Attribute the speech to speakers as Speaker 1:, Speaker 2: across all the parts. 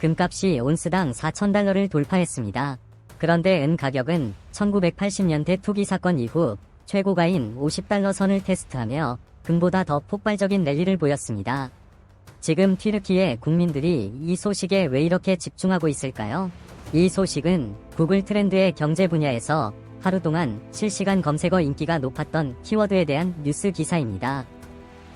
Speaker 1: 금값이 온스당 4,000달러를 돌파했습니다. 그런데 은 가격은 1980년대 투기 사건 이후 최고가인 50달러 선을 테스트하며 금보다 더 폭발적인 랠리를 보였습니다. 지금 튀르키예 국민들이 이 소식에 왜 이렇게 집중하고 있을까요? 이 소식은 구글 트렌드의 경제 분야에서 하루 동안 실시간 검색어 인기가 높았던 키워드에 대한 뉴스 기사입니다.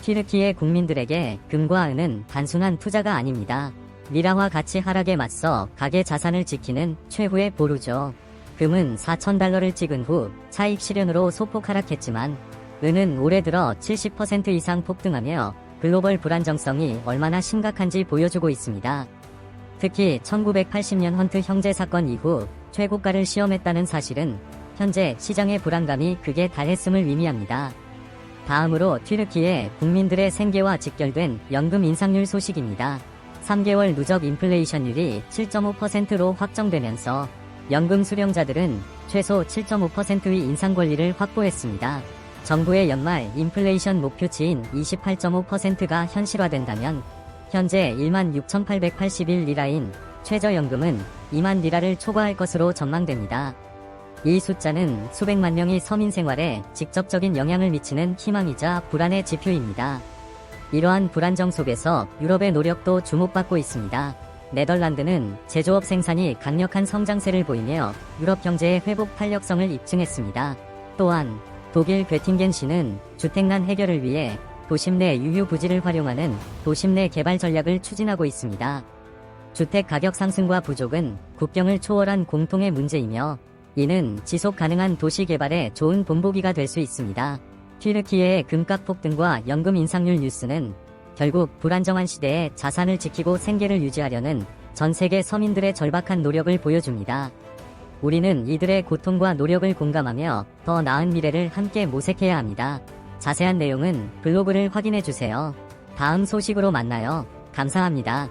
Speaker 1: 튀르키예 국민들에게 금과 은은 단순한 투자가 아닙니다. 미라화 가치 하락에 맞서 가계 자산을 지키는 최후의 보루죠. 금은 4,000달러를 찍은 후 차익 실현으로 소폭 하락했지만 은은 올해 들어 70% 이상 폭등하며 글로벌 불안정성이 얼마나 심각한지 보여주고 있습니다. 특히 1980년 헌트 형제 사건 이후 최고가를 시험했다는 사실은 현재 시장의 불안감이 극에 달했음을 의미합니다. 다음으로 튀르키예 국민들의 생계와 직결된 연금 인상률 소식입니다. 3개월 누적 인플레이션율이 7.5%로 확정되면서 연금 수령자들은 최소 7.5%의 인상 권리를 확보했습니다. 정부의 연말 인플레이션 목표치인 28.5%가 현실화된다면 현재 16,881 리라인 최저연금은 2만 리라를 초과할 것으로 전망됩니다. 이 숫자는 수백만 명의 서민 생활에 직접적인 영향을 미치는 희망이자 불안의 지표입니다. 이러한 불안정 속에서 유럽의 노력도 주목받고 있습니다. 네덜란드는 제조업 생산이 강력한 성장세를 보이며 유럽 경제의 회복 탄력성을 입증했습니다. 또한 독일 괴팅겐시는 주택난 해결을 위해 도심 내 유휴 부지를 활용하는 도심 내 개발 전략을 추진하고 있습니다. 주택 가격 상승과 부족은 국경을 초월한 공통의 문제이며 이는 지속 가능한 도시 개발에 좋은 본보기가 될 수 있습니다. 튀르키예의 금값 폭등과 연금 인상률 뉴스는 결국 불안정한 시대에 자산을 지키고 생계를 유지하려는 전 세계 서민들의 절박한 노력을 보여줍니다. 우리는 이들의 고통과 노력을 공감하며 더 나은 미래를 함께 모색해야 합니다. 자세한 내용은 블로그를 확인해 주세요. 다음 소식으로 만나요. 감사합니다.